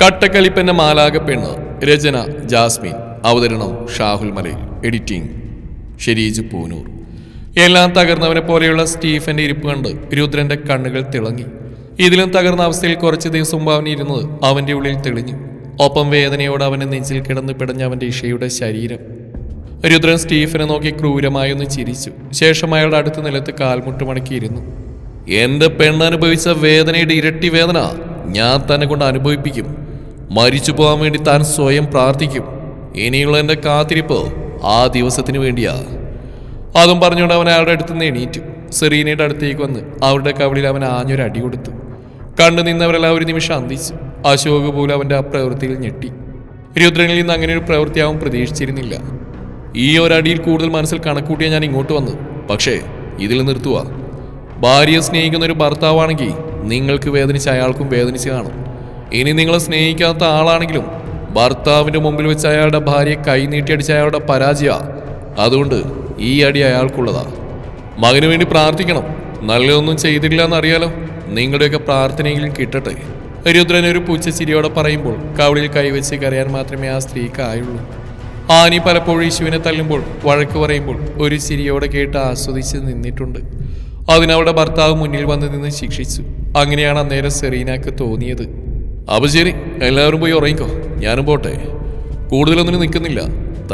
കട്ടക്കളിപ്പന്റെ മാലാക പെണ്ണ് രചന ജാസ്മിൻ. അവതരണം ഷാഹുൽ മലയിൽ. എഡിറ്റിംഗ് ഷെരീജ് പൂനൂർ. എല്ലാം തകർന്നവനെ പോലെയുള്ള സ്റ്റീഫന്റെ ഇരിപ്പ് കണ്ട് രുദ്രന്റെ കണ്ണുകൾ തിളങ്ങി. ഇതിലും തകർന്ന അവസ്ഥയിൽ കുറച്ച് ദിവസം അവൻ ഇരുന്നത് അവന്റെ ഉള്ളിൽ തെളിഞ്ഞു. ഒപ്പം വേദനയോട് അവന്റെ നെഞ്ചിൽ കിടന്ന് പിടഞ്ഞ അവന്റെ ഇഷയുടെ ശരീരം. രുദ്രൻ സ്റ്റീഫനെ നോക്കി ക്രൂരമായി ഒന്ന് ചിരിച്ചു. ശേഷം അയാളുടെ അടുത്ത് നിലത്ത് കാൽമുട്ട് മടക്കിയിരുന്നു എന്റെ പെണ്ണനുഭവിച്ച വേദനയുടെ ഇരട്ടി വേദന ഞാൻ തന്നെ കൊണ്ട് അനുഭവിപ്പിക്കും. മരിച്ചു പോകാൻ വേണ്ടി താൻ സ്വയം പ്രാർത്ഥിക്കും. ഇനിയുള്ള എന്റെ കാത്തിരിപ്പ് ആ ദിവസത്തിന് വേണ്ടിയാ. അതും പറഞ്ഞുകൊണ്ട് അവൻ അയാളുടെ അടുത്ത് നിന്ന് എണീറ്റു. സെറീനയുടെ അടുത്തേക്ക് വന്ന് അവരുടെ കവിളിൽ അവൻ ആഞ്ഞൊരു അടി കൊടുത്തു. കണ്ടു നിന്നവരെല്ലാം ഒരു നിമിഷം അന്തിച്ചു. അശോക് പോലും അവന്റെ ആ പ്രവൃത്തിയിൽ ഞെട്ടി. രുദ്രനിൽ നിന്ന് അങ്ങനെ ഒരു പ്രവൃത്തി പ്രതീക്ഷിച്ചിരുന്നില്ല. ഈ ഒരടിയിൽ കൂടുതൽ മനസ്സിൽ കണക്കൂട്ടിയ ഞാൻ ഇങ്ങോട്ട് വന്നു പക്ഷേ ഇതിൽ നിർത്തുക ഭാര്യയെ സ്നേഹിക്കുന്ന ഒരു ഭർത്താവാണെങ്കിൽ നിങ്ങൾക്ക് വേദനിച്ച് അയാൾക്കും വേദനിച്ച് കാണും. ഇനി നിങ്ങളെ സ്നേഹിക്കാത്ത ആളാണെങ്കിലും ഭർത്താവിന്റെ മുമ്പിൽ വെച്ച് അയാളുടെ ഭാര്യയെ കൈ നീട്ടിയടിച്ച അയാളുടെ പരാജയ അതുകൊണ്ട് ഈ അടി അയാൾക്കുള്ളതാ. മകന് വേണ്ടി പ്രാർത്ഥിക്കണം. നല്ലതൊന്നും ചെയ്തില്ല എന്നറിയാലോ നിങ്ങളുടെയൊക്കെ പ്രാർത്ഥനയെങ്കിലും കിട്ടട്ടെ. രുദ്രൻ ഒരു പൂച്ചച്ചിരിയോടെ പറയുമ്പോൾ കവിളിൽ കൈവച്ച് കരയാൻ മാത്രമേ ആ സ്ത്രീക്ക് ആയുള്ളൂ ആനി പലപ്പോഴും യേശുവിനെ തല്ലുമ്പോൾ വഴക്ക് പറയുമ്പോൾ ഒരു ചിരിയോടെ കേട്ട് ആസ്വദിച്ച് നിന്നിട്ടുണ്ട്. അതിനവളുടെ ഭർത്താവ് മുന്നിൽ വന്ന് നിന്ന് ശിക്ഷിച്ചു. അങ്ങനെയാണ് അന്നേരം സെറീനക്ക് തോന്നിയത്. അപ്പൊ ശരി എല്ലാവരും പോയി ഉറങ്ങിക്കോ. ഞാനും പോട്ടെ. കൂടുതലൊന്നിനും നിൽക്കുന്നില്ല.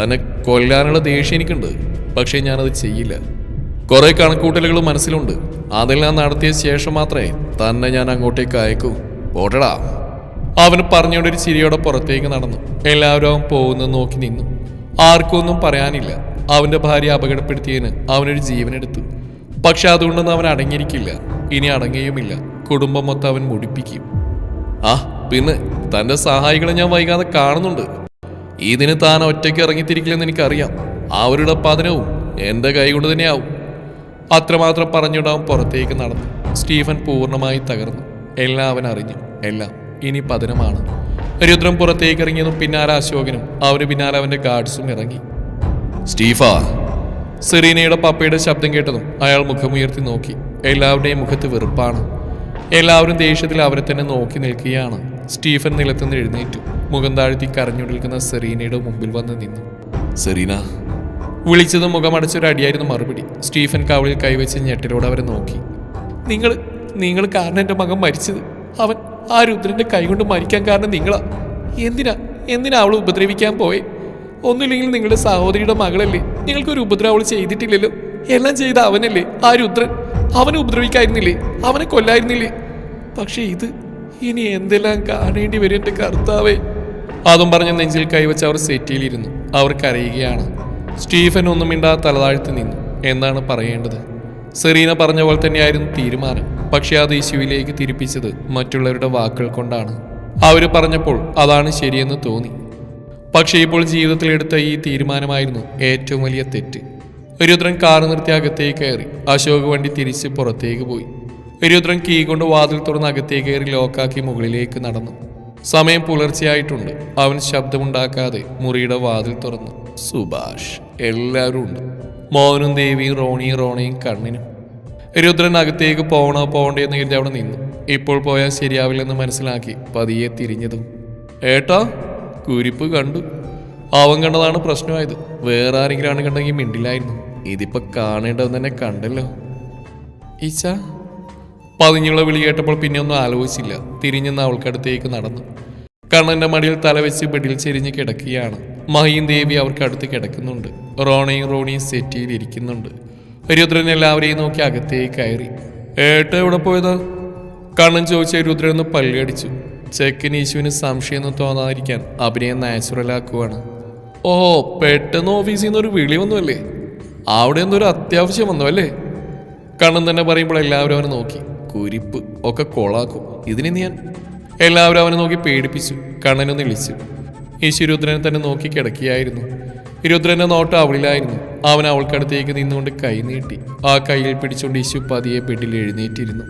തന്നെ കൊല്ലാനുള്ള ദേഷ്യം എനിക്കുണ്ട്. പക്ഷേ ഞാനത് ചെയ്യില്ല. കുറെ കണക്കൂട്ടലുകൾ മനസ്സിലുണ്ട്. അതെല്ലാം നടത്തിയ ശേഷം മാത്രമേ തന്നെ ഞാൻ അങ്ങോട്ടേക്ക് അയക്കൂ. പോട്ടടാ. അവന് പറഞ്ഞുകൊണ്ട് ഒരു ചിരിയോടെ പുറത്തേക്ക് നടന്നു. എല്ലാവരും അവൻ പോകുന്നത് നോക്കി നിന്നു. ആർക്കൊന്നും പറയാനില്ല. അവന്റെ ഭാര്യ അപകടപ്പെടുത്തിയതിന് അവനൊരു ജീവനെടുത്തു. പക്ഷെ അതുകൊണ്ടൊന്നും അവൻ അടങ്ങിയിരിക്കില്ല. ഇനി അടങ്ങുകയുമില്ല. കുടുംബം മൊത്തം അവൻ മുടിപ്പിക്കും. ആ പിന്നെ തന്റെ സഹായികളെ ഞാൻ വൈകാതെ കാണുന്നുണ്ട്. ഇതിന് താൻ ഒറ്റയ്ക്ക് ഇറങ്ങിത്തിരിക്കില്ലെന്ന് എനിക്കറിയാം. അവരുടെ പതനവും എന്റെ കൈകൊണ്ട് തന്നെയാവും. അത്രമാത്രം പറഞ്ഞിടാൻ പുറത്തേക്ക് നടന്നു. സ്റ്റീഫൻ പൂർണമായി തകർന്നു. എല്ലാം അവൻ അറിഞ്ഞു. എല്ലാം ഇനി പതനമാണ്. രുദ്രം പുറത്തേക്ക് ഇറങ്ങിയതും പിന്നാലെ അശോകനും അവന് പിന്നാലെ അവന്റെ ഗാർഡ്സും ഇറങ്ങി. സ്റ്റീഫ സെറീനയുടെ പപ്പയുടെ ശബ്ദം കേട്ടതും അയാൾ മുഖമുയർത്തി നോക്കി. എല്ലാവരുടെയും മുഖത്ത് വെറുപ്പാണ്. എല്ലാവരും ദേഷ്യത്തിൽ അവരെ തന്നെ നോക്കി നിൽക്കുകയാണ്. സ്റ്റീഫൻ നിലത്തുനിന്ന് എഴുന്നേറ്റു. മുഖം താഴ്ത്തി കരഞ്ഞു നിൽക്കുന്ന സെറീനയുടെ മുമ്പിൽ വന്ന് നിന്നു. സെറീന? വിളിച്ചത് മുഖമടച്ചൊരു അടിയായിരുന്നു മറുപടി. സ്റ്റീഫൻ കവളിൽ കൈവച്ച് ഞെട്ടിലൂടെ അവരെ നോക്കി. നിങ്ങൾ നിങ്ങൾ കാരണം എന്റെ മകൻ മരിച്ചത്. അവൻ ആ രുദ്രന്റെ കൈകൊണ്ട് മരിക്കാൻ കാരണം നിങ്ങളാ. എന്തിനാ എന്തിനാ അവൾ ഉപദ്രവിക്കാൻ പോയി? ഒന്നുമില്ലെങ്കിൽ നിങ്ങളുടെ സഹോദരിയുടെ മകളല്ലേ? നിങ്ങൾക്കൊരു ഉപദ്രവം അവൾ ചെയ്തിട്ടില്ലല്ലോ. എല്ലാം ചെയ്ത അവനല്ലേ ആ രുദ്രൻ? അവനെ ഉപദ്രവിക്കായിരുന്നില്ലേ? അവനെ കൊല്ലായിരുന്നില്ലേ? പക്ഷേ ഇത് ഇനി എന്തെല്ലാം കാണേണ്ടി വരും എന്റെ കർത്താവേ? അതും പറഞ്ഞ നെഞ്ചിൽ കൈവച്ച് അവർ സെറ്റിയിലിരുന്നു. അവർ കരയുകയാണ്. സ്റ്റീഫൻ ഒന്നും മിണ്ടാതെ തലതാഴ്ത്തി നിന്നു. എന്താണ് പറയേണ്ടത്? സെറീന പറഞ്ഞ പോലെ തന്നെയായിരുന്നു തീരുമാനം. പക്ഷേ അത് യേശുവിലേക്ക് തിരിപ്പിച്ചത് മറ്റുള്ളവരുടെ വാക്കുകൾ കൊണ്ടാണ്. അവർ പറഞ്ഞപ്പോൾ അതാണ് ശരിയെന്ന് തോന്നി. പക്ഷേ ഇപ്പോൾ ജീവിതത്തിലെടുത്ത ഈ തീരുമാനമായിരുന്നു ഏറ്റവും വലിയ തെറ്റ്. രുദ്രൻ കാർ നിർത്തി അകത്തേക്ക് കയറി. അശോക് വണ്ടി തിരിച്ച് പുറത്തേക്ക് പോയി. രുദ്രൻ കീ കൊണ്ട് വാതിൽ തുറന്ന് അകത്തേക്ക് കയറി ലോക്കാക്കി മുകളിലേക്ക് നടന്നു. സമയം പുലർച്ചെയായിട്ടുണ്ട്. അവൻ ശബ്ദമുണ്ടാക്കാതെ മുറിയുടെ വാതിൽ തുറന്നു. സുഭാഷ് എല്ലാവരും ഉണ്ട്. മോഹനും ദേവിയും റോണിയും റോണയും കണ്ണിനും. രുദ്രൻ അകത്തേക്ക് പോകണോ പോകണ്ടേ എന്ന് കരുതി അവിടെ നിന്നു. ഇപ്പോൾ പോയാൽ ശരിയാവില്ലെന്ന് മനസ്സിലാക്കി പതിയെ തിരിഞ്ഞതും. ഏട്ടാ കുരിപ്പ് കണ്ടു. അവൻ കണ്ടതാണ് പ്രശ്നമായത്. വേറെ ആരെങ്കിലും കണ്ടെങ്കിൽ മിണ്ടില്ലായിരുന്നു. ഇതിപ്പോ കാണേണ്ടത് തന്നെ കണ്ടല്ലോ. ഈച്ച പതിഞ്ഞുള്ള വിളി കേട്ടപ്പോൾ പിന്നെ ഒന്നും ആലോചിച്ചില്ല. തിരിഞ്ഞെന്ന് അവൾക്കടുത്തേക്ക് നടന്നു. കണ്ണന്റെ മടിയിൽ തലവെച്ച് ബെഡിൽ ചെരിഞ്ഞ് കിടക്കുകയാണ്. മഹിയും ദേവി അവർക്കടുത്ത് കിടക്കുന്നുണ്ട്. റോണയും റോണിയും സെറ്റിയിൽ ഇരിക്കുന്നുണ്ട്. രുദ്രൻ എല്ലാവരെയും നോക്കി അകത്തേക്ക് കയറി. ഏട്ട എവിടെ പോയതാ? കണ്ണൻ ചോദിച്ച രുദ്രൻ ഒന്ന് പല്ലടിച്ചു. ചെക്കൻ ഈശുവിന് സംശയമൊന്നും തോന്നാതിരിക്കാൻ അഭിനയം നാച്ചുറൽ ആക്കുവാണ്. ഓ പെട്ടെന്ന് ഓഫീസിൽ നിന്ന് ഒരു വിളി വന്നുവല്ലേ അവിടെ നിന്നൊരു അത്യാവശ്യം വന്നു അല്ലേ? കണ്ണൻ തന്നെ പറയുമ്പോൾ എല്ലാവരും അവനെ നോക്കി. കുരിപ്പ് ഒക്കെ കൊളാക്കും. ഇതിന് ഞാൻ എല്ലാവരും അവനെ നോക്കി പേടിപ്പിച്ചു കണ്ണനൊന്ന് വിളിച്ചു യേശു രുദ്രനെ തന്നെ നോക്കി കിടക്കിയായിരുന്നു രുദ്രന്റെ നോട്ടം അവളിലായിരുന്നു. അവൻ അവൾക്കടുത്തേക്ക് നിന്നുകൊണ്ട് കൈ നീട്ടി. ആ കയ്യിൽ പിടിച്ചുകൊണ്ട് യേശു പതിയെ ബെഡിൽ എഴുന്നേറ്റിരുന്നു.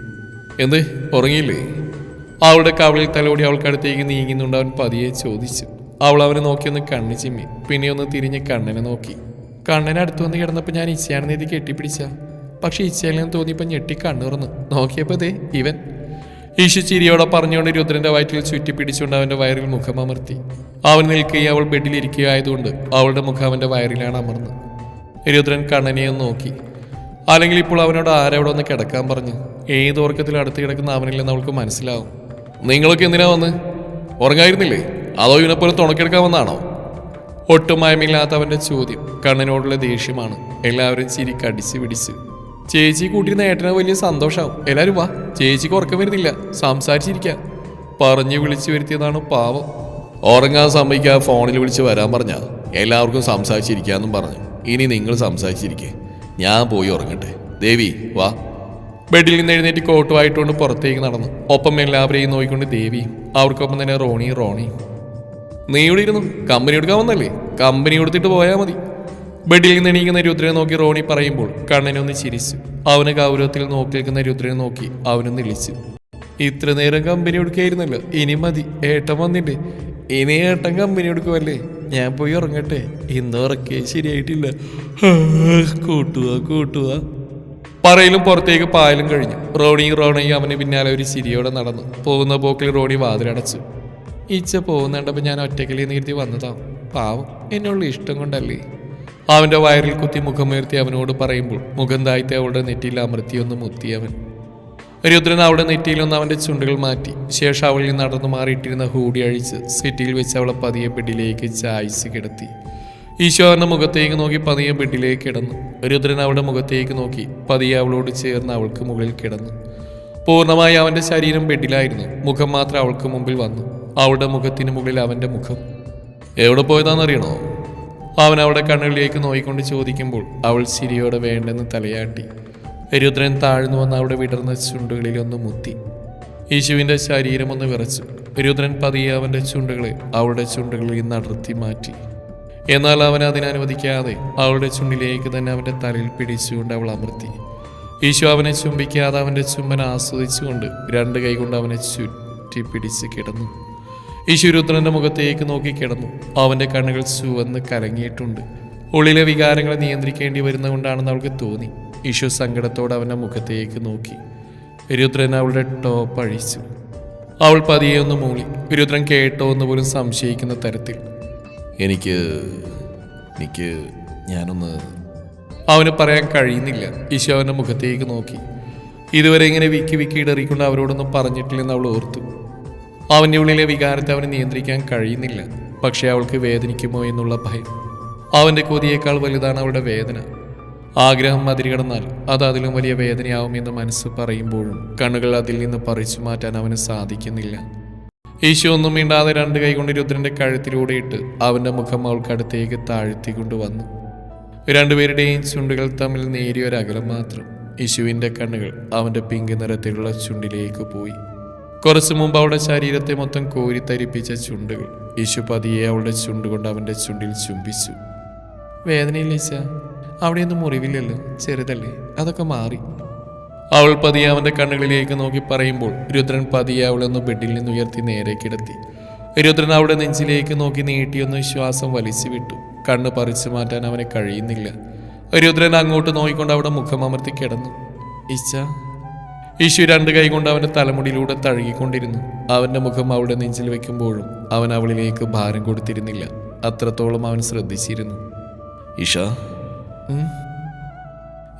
എന്ത്? ഉറങ്ങിയില്ലേ? അവളുടെ കവളിൽ തലോടി അവൾക്കടുത്തേക്ക് നീങ്ങുന്നുണ്ട് അവൻ പതിയെ ചോദിച്ചു. അവൾ അവനെ നോക്കിയൊന്ന് കണ്ണു ചിമ്മി. പിന്നെ ഒന്ന് തിരിഞ്ഞ് കണ്ണനെ നോക്കി. കണ്ണനെ അടുത്ത് വന്ന് കിടന്നപ്പോൾ ഞാൻ ഇച്ചയാണെന്ന് എഴുതി കെട്ടിപ്പിടിച്ച. പക്ഷെ ഇച്ചയിലെന്ന് തോന്നിയപ്പോൾ ഞെട്ടി കണ്ണുറന്നു നോക്കിയപ്പോൾ ദേ ഇവൻ. ഈശു ചിരിയോടെ പറഞ്ഞുകൊണ്ട് രുദ്രന്റെ വയറ്റിൽ ചുറ്റി പിടിച്ചുകൊണ്ട് അവന്റെ വയറിൽ മുഖം അമർത്തി. അവൻ നിൽക്കുകയും അവൾ ബെഡിലിരിക്കുകയായതുകൊണ്ട് അവളുടെ മുഖം അവന്റെ വയറിലാണ് അമർന്ന്. രുദ്രൻ കണ്ണനെ ഒന്ന് നോക്കി. അല്ലെങ്കിൽ ഇപ്പോൾ അവനോട് ആരവിടെ ഒന്ന് കിടക്കാൻ പറഞ്ഞു. ഏത് ഉറക്കത്തിൽ അടുത്ത് കിടക്കുന്ന അവനില്ലെന്ന് അവൾക്ക് മനസ്സിലാവും. നിങ്ങളൊക്കെ എന്തിനാ വന്ന്? ഉറങ്ങായിരുന്നില്ലേ? അതോ ഇവനെപ്പോലെ തുണക്കെടുക്കാൻ വന്നാണോ? ഒട്ടും മയമില്ലാത്ത അവന്റെ ചോദ്യം കണ്ണനോടുള്ള ദേഷ്യമാണ്. എല്ലാവരും ചിരി കടിച്ച് പിടിച്ച്. ചേച്ചി കൂട്ടിയിരുന്ന ഏട്ടന് വലിയ സന്തോഷാവും. എല്ലാവരും വാ ചേച്ചിക്ക് ഉറക്കം വരുന്നില്ല. സംസാരിച്ചിരിക്കാം. പറഞ്ഞു വിളിച്ചു വരുത്തിയതാണ് പാവം. ഉറങ്ങാൻ സമ്മതിക്കാതെ ഫോണിൽ വിളിച്ച് വരാൻ പറഞ്ഞ. എല്ലാവർക്കും സംസാരിച്ചിരിക്കാന്നും പറഞ്ഞു. ഇനി നിങ്ങൾ സംസാരിച്ചിരിക്കേ. ഞാൻ പോയി ഉറങ്ങട്ടെ. ദേവി വാ. ബെഡിൽ നിന്ന് എഴുന്നേറ്റ് കോട്ടുമായിട്ടുകൊണ്ട് പുറത്തേക്ക് നടന്നു. ഒപ്പം എല്ലാവരെയും നോക്കിക്കൊണ്ട് ദേവിയും അവർക്കൊപ്പം തന്നെ റോണിയും റോണിയും. നീ ഇവിടെ ഇരുന്നു. കമ്പനി എടുക്കാൻ വന്നല്ലേ? കമ്പനി കൊടുത്തിട്ട് പോയാൽ മതി. ബെഡിൽ നിന്ന് എണീക്കുന്ന രുദ്രനെ നോക്കി റോണി പറയുമ്പോൾ കണ്ണനൊന്ന് ചിരിച്ചു. അവന് ഗൗരവത്തിൽ നോക്കി നിൽക്കുന്ന രുദ്രനെ നോക്കി അവനും ഇളിച്ചു ഇത്ര നേരം കമ്പനി എടുക്കായിരുന്നല്ലോ. ഇനി മതി. ഏട്ടൻ വന്നില്ലേ? ഇനി ഏട്ടൻ കമ്പനി എടുക്കുമല്ലേ ഞാൻ പോയി ഉറങ്ങട്ടെ. ഇന്ന് ഉറക്കേ ശരിയായിട്ടില്ല. കൂട്ടുക കൂട്ടുക പറയിലും പുറത്തേക്ക് പായലും കഴിഞ്ഞു. റോണിയും റോണയും അവന് പിന്നാലെ ഒരു ചിരിയോടെ നടന്നു. പോകുന്ന പോക്കിൽ റോണി വാതിലടച്ചു. ഈച്ച പോകുന്നുണ്ടപ്പോൾ ഞാൻ ഒറ്റയ്ക്കലി നീർത്തി വന്നതാ. പാവം എന്നുള്ള ഇഷ്ടം കൊണ്ടല്ലേ. അവന്റെ വയറിൽ കുത്തി മുഖമുയർത്തി അവനോട് പറയുമ്പോൾ മുഖം താഴ്ത്തി അവളുടെ നെറ്റിയിൽ അമർത്തിയൊന്ന് മുത്തി അവൻ. രുദ്രൻ അവളുടെ നെറ്റിയിലൊന്ന് അവന്റെ ചുണ്ടുകൾ മാറ്റി. ശേഷം അവളിൽ നടന്നു മാറിയിട്ടിരുന്ന ഹൂടി അഴിച്ച് സിറ്റിയിൽ വെച്ച് അവളെ പതിയെ ബെഡിലേക്ക് ചായ്സ് കിടത്തി. ഈശോ അവന്റെ മുഖത്തേക്ക് നോക്കി പതിയെ ബെഡിലേക്ക് കിടന്നു. രുദ്രൻ അവളുടെ മുഖത്തേക്ക് നോക്കി പതിയെ അവളോട് ചേർന്ന് അവൾക്ക് മുകളിൽ കിടന്നു. പൂർണമായി അവന്റെ ശരീരം ബെഡിലായിരുന്നു. മുഖം മാത്രം അവൾക്ക് മുമ്പിൽ വന്നു. അവളുടെ മുഖത്തിന് മുകളിൽ അവന്റെ മുഖം. എവിടെ പോയതാണെന്നറിയണോ? അവൻ അവളുടെ കണ്ണുകളിലേക്ക് നോയിക്കൊണ്ട് ചോദിക്കുമ്പോൾ അവൾ ചിരിയോടെ വേണ്ടെന്ന് തലയാട്ടി. രുദ്രൻ താഴ്ന്നു വന്ന് അവിടെ വിടർന്ന ചുണ്ടുകളിലൊന്ന് മുത്തി. യേശുവിന്റെ ശരീരം ഒന്ന് വിറച്ചു. രുദ്രൻ പതിയെ അവന്റെ ചുണ്ടുകളെ അവളുടെ ചുണ്ടുകളിൽ നിന്ന് അടർത്തി മാറ്റി. എന്നാൽ അവൻ അതിനനുവദിക്കാതെ അവളുടെ ചുണ്ടിലേക്ക് തന്നെ അവന്റെ തലയിൽ പിടിച്ചുകൊണ്ട് അവൾ അമർത്തി. ഈശോ അവനെ ചുംബിക്കാതെ അവന്റെ ചുംബന ആസ്വദിച്ചുകൊണ്ട് രണ്ട് കൈകൊണ്ട് അവനെ ചുറ്റി പിടിച്ച് കിടന്നു. ഈശോ രുദ്രന്റെ മുഖത്തേക്ക് നോക്കി കിടന്നു. അവന്റെ കണ്ണുകൾ ചുവന്ന് കലങ്ങിയിട്ടുണ്ട്. ഉള്ളിലെ വികാരങ്ങളെ നിയന്ത്രിക്കേണ്ടി വരുന്നതുകൊണ്ടാണെന്ന് അവൾക്ക് തോന്നി. ഈശോ സങ്കടത്തോടെ അവന്റെ മുഖത്തേക്ക് നോക്കി. രുദ്രൻ അവളുടെ ടോപ്പ് അഴിച്ചു. അവൾ പതിയെ ഒന്ന് മൂളി. രുദ്രൻ കേട്ടോ എന്ന് പോലും സംശയിക്കുന്ന തരത്തിൽ. എനിക്ക് എനിക്ക് ഞാനൊന്ന് അവന് പറയാൻ കഴിയുന്നില്ല. ഈശോ അവന്റെ മുഖത്തേക്ക് നോക്കി. ഇതുവരെ ഇങ്ങനെ വിക്കി വിക്കി ഇടറിക്കൊണ്ട് അവരോടൊന്നും പറഞ്ഞിട്ടില്ലെന്ന് അവൾ ഓർത്തു. അവന്റെ ഉള്ളിലെ വികാരത്തെ അവന് നിയന്ത്രിക്കാൻ കഴിയുന്നില്ല. പക്ഷേ അവൾക്ക് വേദനിക്കുമോ എന്നുള്ള ഭയം. അവന്റെ കൊതിയേക്കാൾ വലുതാണ് അവളുടെ വേദന. ആഗ്രഹം അതിരുകടന്നാൽ അത് അതിലും വലിയ വേദനയാവുമെന്ന് മനസ്സ് പറയുമ്പോഴും കണ്ണുകൾ അതിൽ നിന്ന് പറിച്ചു മാറ്റാൻ അവന് സാധിക്കുന്നില്ല. ഈശോ ഒന്നും മിണ്ടാതെ രണ്ട് കൈകൊണ്ട് രുദ്രന്റെ കഴുത്തിലൂടെ ഇട്ട് അവന്റെ മുഖം അവൾക്കടുത്തേക്ക് താഴ്ത്തി കൊണ്ടുവന്നു രണ്ടുപേരുടെയും ചുണ്ടുകൾ തമ്മിൽ നേരിയൊരകലം മാത്രം. യശുവിന്റെ കണ്ണുകൾ അവന്റെ പിങ്ക് നിറത്തിലുള്ള ചുണ്ടിലേക്ക് പോയി. കുറച്ചു മുമ്പ് അവളുടെ ശരീരത്തെ മൊത്തം കോരിത്തരിപ്പിച്ച ചുണ്ടുകൾ. യേശു പതിയെ അവളുടെ ചുണ്ടുകൊണ്ട് അവന്റെ ചുണ്ടിൽ ചുംബിച്ചു. വേദനയില്ല ഈശ? അവിടെയൊന്നും മുറിവില്ലല്ലോ? ചെറുതല്ലേ? അതൊക്കെ മാറി. അവൾ പതിയെ അവന്റെ കണ്ണുകളിലേക്ക് നോക്കി പറയുമ്പോൾ രുദ്രൻ പതിയെ അവളൊന്ന് ബെഡിൽ നിന്ന് ഉയർത്തി നേരെ കിടത്തി. രുദ്രൻ അവളുടെ നെഞ്ചിലേക്ക് നോക്കി നീട്ടിയൊന്ന് ശ്വാസം വലിച്ചു വിട്ടു. കണ്ണ് പറിച്ചു മാറ്റാൻ അവനെ കഴിയുന്നില്ല. രുദ്രൻ അങ്ങോട്ട് നോക്കിക്കൊണ്ട് അവിടെ മുഖമമർത്തി കിടന്നു. ഇച്ച ഈശു രണ്ട് കൈ കൊണ്ട് അവന്റെ തലമുടിയിലൂടെ തഴുകിക്കൊണ്ടിരുന്നു. അവന്റെ മുഖം അവളുടെ നെഞ്ചിൽ വെക്കുമ്പോഴും അവൻ അവളിലേക്ക് ഭാരം കൊടുത്തിരുന്നില്ല. അത്രത്തോളം അവൻ ശ്രദ്ധിച്ചിരുന്നു. ഇഷ?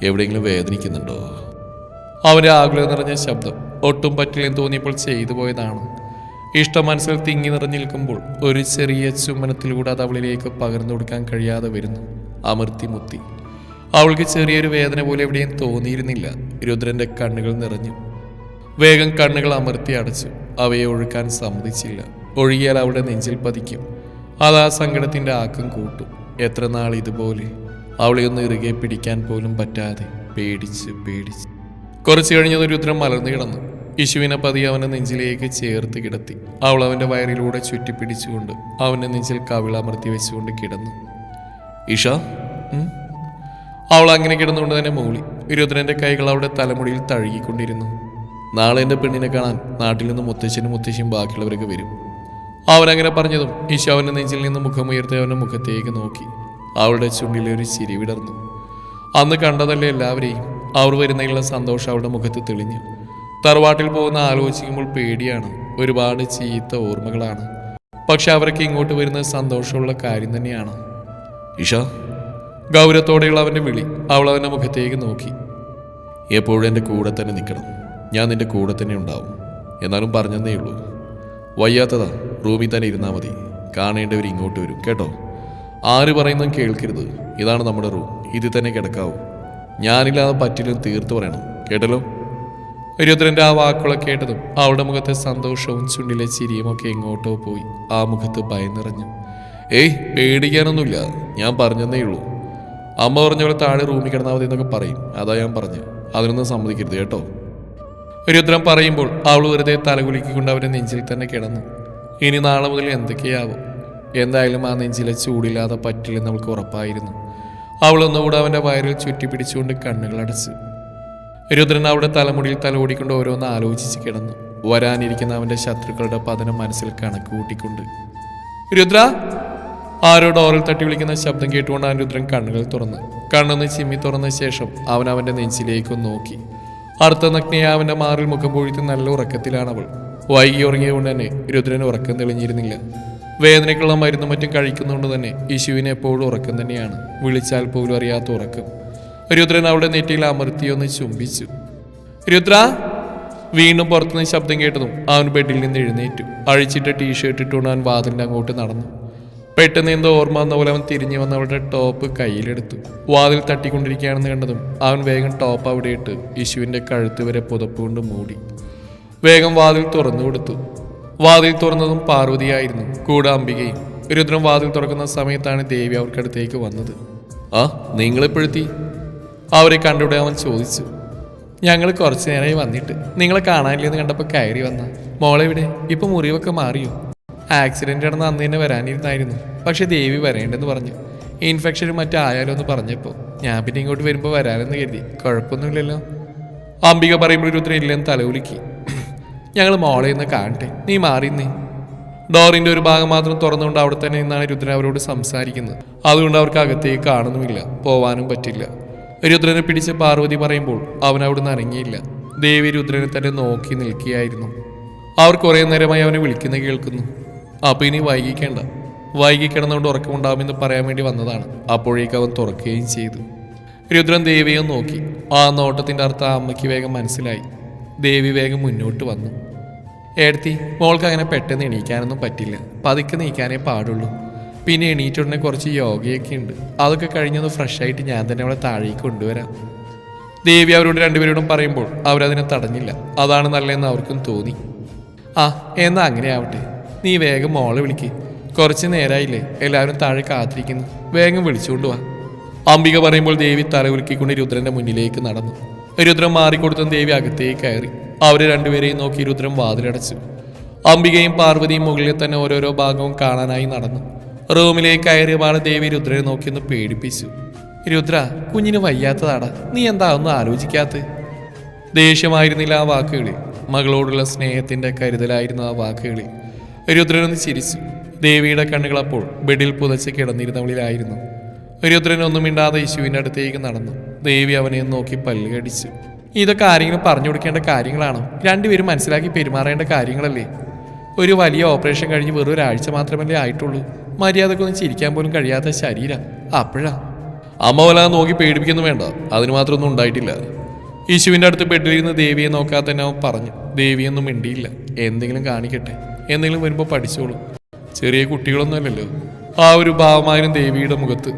എവിടെയെങ്കിലും വേദനിക്കുന്നുണ്ടോ? അവന്റെ ആകുലം നിറഞ്ഞ ശബ്ദം ഒട്ടും പറ്റില്ലെന്ന് തോന്നിയപ്പോൾ ചെയ്തു പോയതാണ്. ഇഷ്ടം മനസ്സിൽ തിങ്ങി നിറഞ്ഞു നിൽക്കുമ്പോൾ ഒരു ചെറിയ ചുമനത്തിലൂടെ അത് അവളിലേക്ക് പകർന്നു കൊടുക്കാൻ കഴിയാതെ വരുന്നു. അമർത്തി മുത്തി. അവൾക്ക് ചെറിയൊരു വേദന പോലെ എവിടെയും തോന്നിയിരുന്നില്ല. രുദ്രന്റെ കണ്ണുകൾ നിറഞ്ഞു. വേഗം കണ്ണുകൾ അമർത്തി അടച്ചു. അവയെ ഒഴുക്കാൻ സമ്മതിച്ചില്ല. ഒഴുകിയാൽ അവളുടെ നെഞ്ചിൽ പതിക്കും. അത് ആ സങ്കടത്തിന്റെ ആക്കം കൂട്ടും. എത്ര നാൾ ഇതുപോലെ അവളെ ഒന്ന് ഇറുകെ പിടിക്കാൻ പോലും പറ്റാതെ പേടിച്ച് പേടിച്ച്. കുറച്ചു കഴിഞ്ഞത് രുദ്രം മലർന്നു കിടന്നു. യേശുവിനെ പതി അവന്റെ നെഞ്ചിലേക്ക് ചേർത്ത് കിടത്തി. അവൾ അവന്റെ വയറിലൂടെ ചുറ്റിപ്പിടിച്ചുകൊണ്ട് അവന്റെ നെഞ്ചിൽ കവിളമർത്തി വെച്ചുകൊണ്ട് കിടന്നു. ഇഷ? അവൾ അങ്ങനെ കിടന്നുകൊണ്ട് തന്നെ മൂളി. രുദ്രന്റെ കൈകൾ അവളുടെ തലമുടിയിൽ തഴുകിക്കൊണ്ടിരുന്നു. നാളെ എന്റെ പെണ്ണിനെ കാണാൻ നാട്ടിൽ നിന്ന് മുത്തശ്ശനും മുത്തശ്ശിയും ബാക്കിയുള്ളവരൊക്കെ വരും. അവനങ്ങനെ പറഞ്ഞതും ഈശോ അവന്റെ നെഞ്ചിൽ നിന്ന് മുഖമുയർത്തി അവന്റെ മുഖത്തേക്ക് നോക്കി. അവളുടെ ചുണ്ടിലെ ഒരു ചിരി വിടർന്നു. അന്ന് കണ്ടതല്ലേ എല്ലാവരെയും? അവർ വരുന്നതിലുള്ള സന്തോഷം അവളുടെ മുഖത്ത് തെളിഞ്ഞു. തറവാട്ടിൽ പോകുന്ന ആലോചിക്കുമ്പോൾ പേടിയാണ്. ഒരുപാട് ചീത്ത ഓർമ്മകളാണ്. പക്ഷെ അവർക്ക് ഇങ്ങോട്ട് വരുന്നത് സന്തോഷമുള്ള കാര്യം തന്നെയാണ്. ഇഷ ഗൗരവത്തോടെയുള്ള അവന്റെ വിളി അവൾ അവന്റെ മുഖത്തേക്ക് നോക്കി. എപ്പോഴും എന്റെ കൂടെ തന്നെ നിൽക്കണം. ഞാൻ നിന്റെ കൂടെ തന്നെ ഉണ്ടാവും. എന്നാലും പറഞ്ഞതേ ഉള്ളൂ. വയ്യാത്തതാ റൂമിൽ തന്നെ ഇരുന്നാൽ മതി. കാണേണ്ടവർ ഇങ്ങോട്ട് വരും കേട്ടോ? ആര് പറയുന്നതും കേൾക്കരുത്. ഇതാണ് നമ്മുടെ റൂം. ഇതിൽ തന്നെ കിടക്കാവൂ. ഞാനില്ലാതെ പറ്റില്ലെന്ന് തീർത്ത് പറയണം കേട്ടല്ലോ? രുദ്രന്റെ ആ വാക്കുകളൊക്കെ കേട്ടതും അവളുടെ മുഖത്തെ സന്തോഷവും ചുണ്ടിലെ ചിരിയുമൊക്കെ എങ്ങോട്ടോ പോയി. ആ മുഖത്ത് ഭയം നിറഞ്ഞു. ഏയ് പേടിക്കാനൊന്നുമില്ല. ഞാൻ പറഞ്ഞതേ ഉള്ളൂ. അമ്മ പറഞ്ഞ പോലെ താഴെ റൂമിൽ കിടന്നാൽ മതി എന്നൊക്കെ പറയും. അതാ ഞാൻ പറഞ്ഞു അതിനൊന്നും സമ്മതിക്കരുത് കേട്ടോ. രുദ്രൻ പറയുമ്പോൾ അവൾ വെറുതെ തലകുലിക്കൊണ്ട് അവരെ നെഞ്ചിൽ തന്നെ കിടന്നു. ഇനി നാളെ മുതൽ എന്തൊക്കെയാവും? എന്തായാലും ആ നെഞ്ചിലെ ചൂടില്ലാതെ പറ്റില്ലെന്ന് അവൾക്ക് ഉറപ്പായിരുന്നു. അവൾ ഒന്നുകൂടെ അവന്റെ വയറിൽ ചുറ്റി പിടിച്ചുകൊണ്ട് കണ്ണുകൾ അടച്ചു. രുദ്രൻ അവിടെ തലമുടിയിൽ തലോടിക്കൊണ്ട് ഓരോന്ന് ആലോചിച്ച് കിടന്നു. വരാനിരിക്കുന്ന അവന്റെ ശത്രുക്കളുടെ പതനം മനസ്സിൽ കണക്ക് കൂട്ടിക്കൊണ്ട്. രുദ്ര! ആരോ ഡോറിൽ തട്ടി വിളിക്കുന്ന ശബ്ദം കേട്ടുകൊണ്ട് അനിരുദ്രൻ കണ്ണുകൾ തുറന്നു. കണ്ണെന്ന് ചിമ്മി തുറന്ന ശേഷം അവൻ അവന്റെ നെഞ്ചിലേക്ക് നോക്കി. അർത്ഥനഗ്നയെ അവന്റെ മാറിൽ മുഖം പൊഴിത്ത് നല്ല ഉറക്കത്തിലാണ് അവൾ വൈകി ഉറങ്ങിയതുകൊണ്ട് തന്നെ രുദ്രന് ഉറക്കം തെളിഞ്ഞിരുന്നില്ല. വേദനയ്ക്കുള്ള മരുന്നും മറ്റും കഴിക്കുന്നതുകൊണ്ട് തന്നെ യേശുവിന് എപ്പോഴും ഉറക്കം തന്നെയാണ്. വിളിച്ചാൽ പോലും അറിയാത്ത ഉറക്കം. രുദ്രൻ അവളുടെ നെറ്റിയിൽ അമർത്തിയൊന്ന് ചുംബിച്ചു. രുദ്ര! വീണ്ടും പുറത്തുനിന്ന് ശബ്ദം കേട്ടതും അവൻ ബെഡിൽ നിന്ന് എഴുന്നേറ്റു. അഴിച്ചിട്ട ടീഷർട്ട് ഇട്ടുകൊണ്ട് അവൻ വാതിലിന്റെ അങ്ങോട്ട് നടന്നു. പെട്ടെന്ന് എന്തോ ഓർമ്മ വന്ന പോലെ അവൻ തിരിഞ്ഞു വന്ന് അവളുടെ ടോപ്പ് കയ്യിലെടുത്തു. വാതിൽ തട്ടിക്കൊണ്ടിരിക്കുകയാണെന്ന് കണ്ടതും അവൻ വേഗം ടോപ്പ് അവിടെ ഇട്ട് യേശുവിന്റെ കഴുത്ത് വരെ പുതപ്പുകൊണ്ട് മൂടി. വേഗം വാതിൽ തുറന്നു കൊടുത്തു. വാതിൽ തുറന്നതും പാർവതിയായിരുന്നു കൂടെ അംബികയും. രുദ്രം വാതിൽ തുറക്കുന്ന സമയത്താണ് ദേവി അവർക്കടുത്തേക്ക് വന്നത്. ആ നിങ്ങളെപ്പോഴത്തി? അവരെ കണ്ടുവിടെ അവൻ ചോദിച്ചു. ഞങ്ങൾ കുറച്ച് നേരമായി വന്നിട്ട്. നിങ്ങളെ കാണാനില്ലെന്ന് കണ്ടപ്പോൾ കയറി വന്ന. മോളെവിടെ? ഇപ്പം ഇപ്പൊ മുറിവൊക്കെ മാറിയോ? ആക്സിഡന്റ് നടന്ന് അന്ന് തന്നെ വരാനിരുന്നായിരുന്നു. പക്ഷെ ദേവി വരേണ്ടെന്ന് പറഞ്ഞു. ഇൻഫെക്ഷനും മറ്റായാലോ എന്ന് പറഞ്ഞപ്പോൾ ഞാൻ പിന്നെ ഇങ്ങോട്ട് വരുമ്പോൾ വരാനെന്ന് കരുതി. കുഴപ്പമൊന്നുമില്ലല്ലോ. അംബിക പറയുമ്പോൾ ഒരു ഉത്തരം ഇല്ലെന്ന് തലകുലുക്കി. ഞങ്ങൾ മോളെ നിന്ന് കാണട്ടെ. നീ മാറിന്നേ ഡോറിന്റെ ഒരു ഭാഗം മാത്രം തുറന്നുകൊണ്ട് അവിടെ തന്നെ നിന്നാണ് രുദ്രൻ അവരോട് സംസാരിക്കുന്നത്. അതുകൊണ്ട് അവർക്ക് അകത്തേക്ക് കാണുന്നുമില്ല. പോവാനും പറ്റില്ല. രുദ്രനെ പിടിച്ച പാർവതി പറയുമ്പോൾ അവൻ അവിടുന്ന് അനങ്ങിയില്ല. ദേവി രുദ്രനെ തന്നെ നോക്കി നിൽക്കുകയായിരുന്നു. അവർ കുറേ നേരമായി അവനെ വിളിക്കുന്ന കേൾക്കുന്നു. അപ്പൊ ഇനി വൈകിക്കേണ്ട. വൈകിക്കിടന്നുകൊണ്ട് ഉറക്കമുണ്ടാവുമെന്ന് പറയാൻ വേണ്ടി വന്നതാണ്. അപ്പോഴേക്ക് അവൻ തുറക്കുകയും ചെയ്തു. രുദ്രൻ ദേവിയെ നോക്കി. ആ നോട്ടത്തിന്റെ അർത്ഥം അമ്മയ്ക്ക് വേഗം മനസ്സിലായി. ദേവി വേഗം മുന്നോട്ട് വന്നു. ഏടത്തി മോൾക്ക് അങ്ങനെ പെട്ടെന്ന് എണീക്കാനൊന്നും പറ്റില്ല. പതുക്കെ നീക്കാനേ പാടുള്ളൂ. പിന്നെ എണീറ്റുടനെ കുറച്ച് യോഗയൊക്കെ ഉണ്ട്. അതൊക്കെ കഴിഞ്ഞൊന്ന് ഫ്രഷായിട്ട് ഞാൻ തന്നെ അവളെ താഴേക്ക് കൊണ്ടുവരാം. ദേവി അവരോട് രണ്ടുപേരോടും പറയുമ്പോൾ അവരതിനെ തടഞ്ഞില്ല. അതാണ് നല്ലതെന്ന് അവർക്കും തോന്നി. ആ എന്നാ അങ്ങനെ ആവട്ടെ നീ വേഗം മോളെ വിളിക്ക്. കുറച്ച് നേരമായില്ലേ എല്ലാവരും താഴെ കാത്തിരിക്കുന്നു. വേഗം വിളിച്ചുകൊണ്ട് വാ. അംബിക പറയുമ്പോൾ ദേവി തലകുലുക്കിക്കൊണ്ട് രുദ്രന്റെ മുന്നിലേക്ക് നടന്നു. രുദ്രൻ മാറിക്കൊടുത്തും ദേവി അകത്തേക്ക് കയറി. അവരെ രണ്ടുപേരെയും നോക്കി രുദ്രം വാതിലടച്ചു. അംബികയും പാർവതിയും മുകളിൽ തന്നെ ഓരോരോ ഭാഗവും കാണാനായി നടന്നു. റൂമിലേക്ക് കയറിയ പാടെ ദേവി രുദ്രനെ നോക്കിയൊന്ന് പേടിപ്പിച്ചു. രുദ്ര കുഞ്ഞിന് വയ്യാത്തതാടാ. നീ എന്താ ഒന്നും ആലോചിക്കാത്ത? ദേഷ്യമായിരുന്നില്ല ആ വാക്കുകളിൽ മകളോടുള്ള സ്നേഹത്തിന്റെ കരുതലായിരുന്നു ആ വാക്കുകളിൽ രുദ്രനൊന്ന് ചിരിച്ചു. ദേവിയുടെ കണ്ണുകൾ അപ്പോൾ ബെഡിൽ പുതച്ച് കിടന്നിരുന്നവളിലായിരുന്നു. രുദ്രനൊന്നും മിണ്ടാതെ യേശുവിന്റെ അടുത്തേക്ക് നടന്നു. ദേവി അവനെ നോക്കി പല്ല് കടിച്ചു ഇതൊക്കെ ആരെങ്കിലും പറഞ്ഞു കൊടുക്കേണ്ട കാര്യങ്ങളാണോ? രണ്ടുപേരും മനസ്സിലാക്കി പെരുമാറേണ്ട കാര്യങ്ങളല്ലേ? ഒരു വലിയ ഓപ്പറേഷൻ കഴിഞ്ഞ് വെറും ഒരാഴ്ച മാത്രമല്ലേ ആയിട്ടുള്ളൂ. മര്യാദക്കൊന്നും ചിരിക്കാൻ പോലും കഴിയാത്ത ശരീരം. അപ്പോഴാ? അമ്മ വല നോക്കി പേടിപ്പിക്കുന്നു വേണ്ട. അതിന് മാത്രമൊന്നും ഉണ്ടായിട്ടില്ല. യേശുവിന്റെ അടുത്ത് ബെഡിലിരുന്ന് ദേവിയെ നോക്കാതെ തന്നെ അവൻ പറഞ്ഞു. ദേവിയൊന്നും മിണ്ടിയില്ല. എന്തെങ്കിലും കാണിക്കട്ടെ. എന്തെങ്കിലും വരുമ്പോൾ പഠിച്ചോളൂ. ചെറിയ കുട്ടികളൊന്നുമല്ലല്ലോ. ആ ഒരു ഭാവമായിരുന്നു ദേവിയുടെ മുഖത്ത്.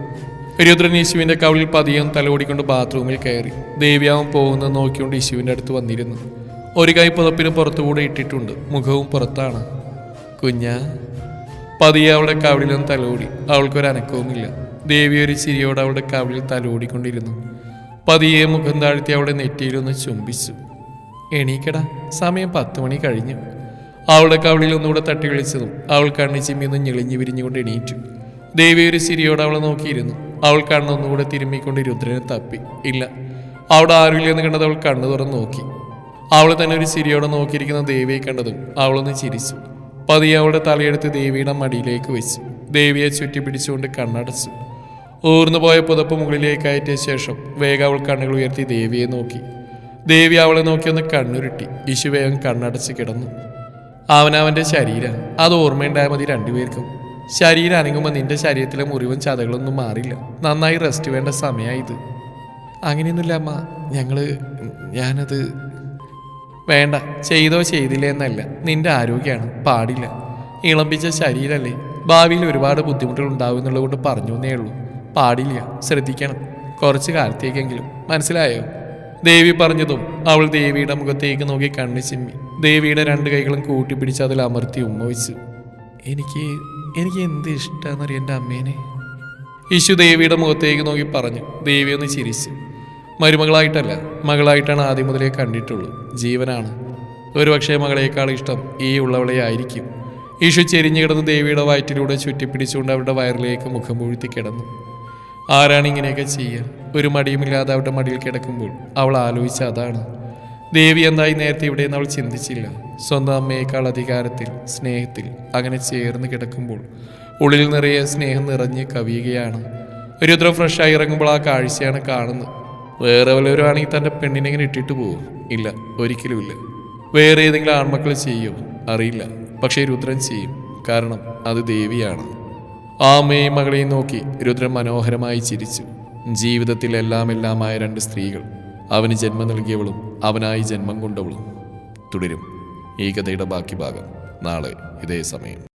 രുദ്രൻ യേശുവിന്റെ കവിളിൽ പതിയം തലോടിക്കൊണ്ട് ബാത്റൂമിൽ കയറി. ദേവിയാവും പോകുന്നത് നോക്കിക്കൊണ്ട് യേശുവിന്റെ അടുത്ത് വന്നിരുന്നു. ഒരു കൈ പുതപ്പിന് പുറത്തുകൂടെ ഇട്ടിട്ടുണ്ട്. മുഖവും പുറത്താണ്. കുഞ്ഞ. പതിയെ അവളുടെ കവിളിലും തലോടി. അവൾക്കൊരു അനക്കവുമില്ല. ദേവി ഒരു ചിരിയോടെ അവളുടെ കവിളിൽ തലോടിക്കൊണ്ടിരുന്നു. പതിയെ മുഖം താഴ്ത്തി അവളുടെ നെറ്റിയിലൊന്ന് ചുംബിച്ചു. എണീക്കടാ. സമയം പത്ത് മണി കഴിഞ്ഞു. അവളുടെ കവളിൽ ഒന്നുകൂടെ തട്ടി വിളിച്ചതും അവൾ കണ്ണി ചിമ്മിന്ന് ഞെളിഞ്ഞു വിരിഞ്ഞുകൊണ്ട് എണീറ്റു. ദേവി ഒരു സിരിയോട് അവളെ നോക്കിയിരുന്നു. അവൾ കണ്ണൊന്നുകൂടെ തിരുമ്മിക്കൊണ്ട് രുദ്രനെ തപ്പി. ഇല്ല. അവിടെ ആരുമില്ലെന്ന് കണ്ടത് അവൾ കണ്ണു തുറന്ന് നോക്കി. അവൾ തന്നെ ഒരു ചിരിയോടെ നോക്കിയിരിക്കുന്ന ദേവിയെ കണ്ടതും അവളൊന്ന് ചിരിച്ചു. പതിയെ അവളുടെ തലയെടുത്ത് ദേവിയുടെ മടിയിലേക്ക് വെച്ചു. ദേവിയെ ചുറ്റി പിടിച്ചുകൊണ്ട് കണ്ണടച്ചു. ഊർന്നു പോയ പുതപ്പ് മുകളിലേക്ക് കയറ്റിയ ശേഷം വേഗം അവൾ കണ്ണുകൾ ഉയർത്തി ദേവിയെ നോക്കി. ദേവി അവളെ നോക്കിയൊന്ന് കണ്ണുരുട്ടി. ഇശു വേഗം കണ്ണടച്ച് കിടന്നു. അവനവന്റെ ശരീരം. അത് ഓർമ്മയുണ്ടായാൽ മതി രണ്ടുപേർക്കും. ശരീരം അനങ്ങുമ്പോൾ നിന്റെ ശരീരത്തിലെ മുറിവും ചതകളൊന്നും മാറില്ല. നന്നായി റെസ്റ്റ് വേണ്ട സമയമായത് അങ്ങനെയൊന്നുമില്ല അമ്മ. ഞങ്ങൾ ഞാനത് വേണ്ട. ചെയ്തോ ചെയ്തില്ല എന്നല്ല. നിന്റെ ആരോഗ്യമാണ് പാടില്ല. ഇളമ്പിച്ച ശരീരമല്ലേ ഭാവിയിൽ ഒരുപാട് ബുദ്ധിമുട്ടുകൾ ഉണ്ടാവും എന്നുള്ളത് കൊണ്ട് പറഞ്ഞു എന്നേ ഉള്ളൂ. പാടില്ല. ശ്രദ്ധിക്കണം. കുറച്ച് കാലത്തേക്കെങ്കിലും. മനസ്സിലായോ? ദേവി പറഞ്ഞതും അവൾ ദേവിയുടെ മുഖത്തേക്ക് നോക്കി കണ്ണു ചിമ്മി. ദേവിയുടെ രണ്ട് കൈകളും കൂട്ടിപ്പിടിച്ച് അതിൽ അമർത്തി ഉമ്മ വെച്ചു എനിക്ക് എനിക്ക് എന്ത് ഇഷ്ടമാണെന്നറിയ എന്റെ അമ്മേനെ? യേശു ദേവിയുടെ മുഖത്തേക്ക് നോക്കി പറഞ്ഞു. ദേവി ഒന്ന് ചിരിച്ചു മരുമകളായിട്ടല്ല മകളായിട്ടാണ് ആദ്യം മുതലേ കണ്ടിട്ടുള്ളൂ. ജീവനാണ്. ഒരുപക്ഷെ മകളേക്കാൾ ഇഷ്ടം ഈ ഉള്ളവളെ ആയിരിക്കും. യേശു ചെരിഞ്ഞു കിടന്ന് ദേവിയുടെ വയറ്റിലൂടെ ചുറ്റിപ്പിടിച്ചുകൊണ്ട് അവരുടെ വയറിലേക്ക് മുഖം പൂഴ്ത്തി കിടന്നു. ആരാണ് ഇങ്ങനെയൊക്കെ ചെയ്യുക ഒരു മടിയുമില്ലാതെ അവരുടെ മടിയിൽ കിടക്കുമ്പോൾ അവൾ ആലോചിച്ച അതാണ്. ദേവി എന്തായി നേരത്തെ ഇവിടെ അവൾ ചിന്തിച്ചില്ല. സ്വന്തം അമ്മയേക്കാൾ അധികാരത്തിൽ സ്നേഹത്തിൽ അങ്ങനെ ചേർന്ന് കിടക്കുമ്പോൾ ഉള്ളിൽ നിറയെ സ്നേഹം നിറഞ്ഞ് കവിയുകയാണ്. രുദ്രം ഫ്രഷായി ഇറങ്ങുമ്പോൾ ആ കാഴ്ചയാണ് കാണുന്നത്. വേറെ വല്ലവരുമാണെങ്കിൽ തന്റെ പെണ്ണിനെ ഇങ്ങനെ ഇട്ടിട്ട് പോകും ഇല്ല ഒരിക്കലുമില്ല വേറെ ഏതെങ്കിലും ആൺമക്കൾ ചെയ്യും? അറിയില്ല. പക്ഷേ രുദ്രൻ ചെയ്യും. കാരണം അത് ദേവിയാണ്. ആ അമ്മയെയും മകളെയും നോക്കി രുദ്രൻ മനോഹരമായി ചിരിച്ചു. ജീവിതത്തിൽ എല്ലാം എല്ലാമായ രണ്ട് സ്ത്രീകൾ. അവന് ജന്മം നൽകിയവളും അവനായി ജന്മം കൊണ്ടവളും. തുടരും. ഈ കഥയുടെ ബാക്കി ഭാഗം. നാളെ ഇതേ സമയം.